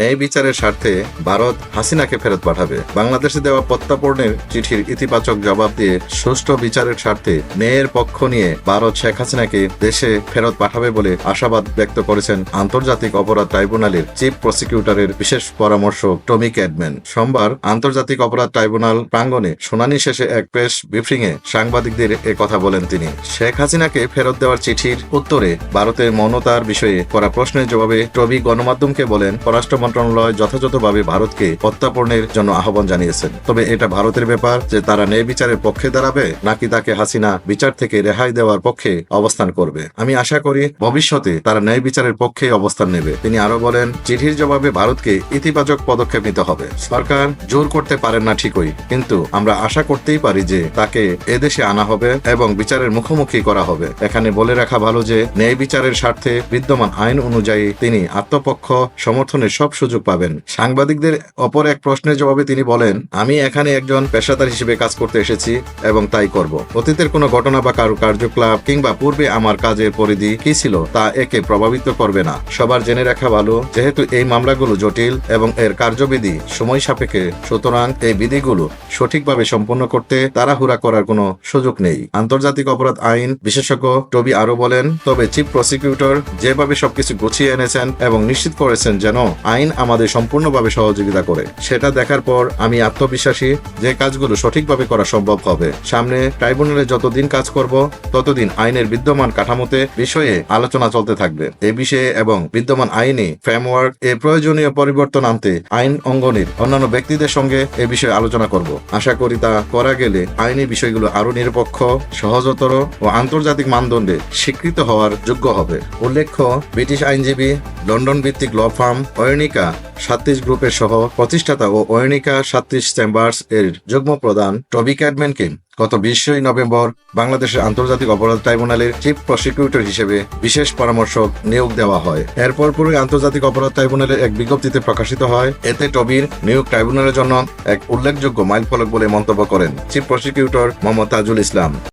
ন্যায় বিচারের স্বার্থে ভারত হাসিনাকে ফেরত পাঠাবে। বাংলাদেশে দেওয়া প্রত্যাপনের চিঠির ইতিবাচক জবাব দিয়ে সুষ্ঠু বিচারের স্বার্থে ন্যায়ের পক্ষ নিয়ে ভারত শেখ হাসিনাকে দেশে ফেরত পাঠাবে বলে আশাবাদ ব্যক্ত করেছেন আন্তর্জাতিক অপরাধ ট্রাইব্যুনালের চিফ প্রসিকিউটরের বিশেষ পরামর্শক টমি ক্যাডম্যান। সোমবার আন্তর্জাতিক অপরাধ ট্রাইব্যুনাল প্রাঙ্গণে শুনানি শেষে এক প্রেস ব্রিফিং এ সাংবাদিকদের কথা বলেন তিনি। শেখ হাসিনাকে ফেরত দেওয়ার চিঠির উত্তরে ভারতের মৌনতার বিষয়ে করা প্রশ্নের জবাবে টবি গণমাধ্যমকে বলেন পররাষ্ট্র মন্ত্রণালয় যথাযথভাবে ভারতকে প্রত্যাপনের জন্য আহ্বান জানিয়েছেন। তবে এটা ভারতের ব্যাপার যে তারা ন্যায় বিচারের পক্ষে দাঁড়াবে নাকি তাকে হাসিনা বিচার থেকে রেহাই দেওয়ার পক্ষে অবস্থান করবে। আমি আশা করি ভবিষ্যতে তারা ন্যায় বিচারের পক্ষে অবস্থান নেবে। তিনি আরও বলেন, চিঠির জবাবে ভারতকে ইতিবাচক পদক্ষেপ নিতে হবে। সরকার জোর করতে পারেন না ঠিকই, কিন্তু আমরা আশা করতেই পারি যে তাকে এদেশে আনা হবে এবং বিচারের মুখোমুখি করা হবে। এখানে বলে রাখা ভালো যে ন্যায় বিচারের স্বার্থে বিদ্যমান আইন অনুযায়ী তিনি আত্মপক্ষ, সমর্থনের সব সুযোগ পাবেন। সাংবাদিকদের অপর এক প্রশ্নের জবাবে তিনি বলেন, আমি এখানে একজন পেশাদার হিসেবে কাজ করতে এসেছি এবং তাই করব। অতীতের কোনো ঘটনা বা কারও কার্যকলাপ কিংবা পূর্বে আমার কাজের পরিধি কি ছিল তা একে প্রভাবিত করবে না। সবার জেনে রাখা ভালো, যেহেতু এই মামলাগুলো জটিল এবং এর কার্যবিধি সময় সাপেক্ষে, সুতরাং এই বিধিগুলো সঠিকভাবে সম্পন্ন করতে তাড়াহুড়া করার কোনো সুযোগ নেই। আন্তর্জাতিক অপরাধ আইন বিশেষজ্ঞ টবি আরও বলেন, তবে চিফ প্রসিকিউটর যেভাবে সবকিছু গুছিয়ে এনেছেন এবং নিশ্চিত করেছেন যেন আইন আমাদের সম্পূর্ণভাবে সহযোগিতা করে। সেটা দেখার পর আমি আত্মবিশ্বাসী যে কাজগুলো সঠিকভাবে করা সম্ভব হবে। সামনে ট্রাইব্যুনালে যতদিন কাজ করব, ততদিন আইনের বিদ্যমান কাঠামোতে বিষয়ে আলোচনা চলতে থাকবে। এ বিষয়ে এবং বিদ্যমান আইনে ফ্রেমওয়ার্ক এ প্রয়োজনীয় পরিবর্তন আনতে আইন অঙ্গনের অন্যান্য ব্যক্তিদের সঙ্গে এ বিষয়ে আলোচনা করব। আশা করি তা করা গেলে আইনি বিষয়গুলো আরও নিরপেক্ষ, সহজতর ও আন্তর্জাতিক মানদণ্ডে স্বীকৃত হওয়ার যোগ্য হবে। উল্লেখ্য, ব্রিটিশ আইনজীবী, লন্ডন ভিত্তিক ল ফার্ম অয়নিকা সাত্রিশ গ্রুপের সহ প্রতিষ্ঠাতা ও অয়নিকা সাত্রিশ চেম্বার্স এর যুগ্ম প্রধান টবি ক্যাডম্যানকে গত বিশই নভেম্বর বাংলাদেশের আন্তর্জাতিক অপরাধ ট্রাইব্যুনালের চিফ প্রসিকিউটর হিসেবে বিশেষ পরামর্শক নিয়োগ দেওয়া হয়। এরপর পুরোই আন্তর্জাতিক অপরাধ ট্রাইব্যুনালের এক বিজ্ঞপ্তিতে প্রকাশিত হয়, এতে টবির নিয়োগ ট্রাইব্যুনালের জন্য এক উল্লেখযোগ্য মাইলফলক বলে মন্তব্য করেন চিফ প্রসিকিউটর মোহাম্মদ তাজুল ইসলাম।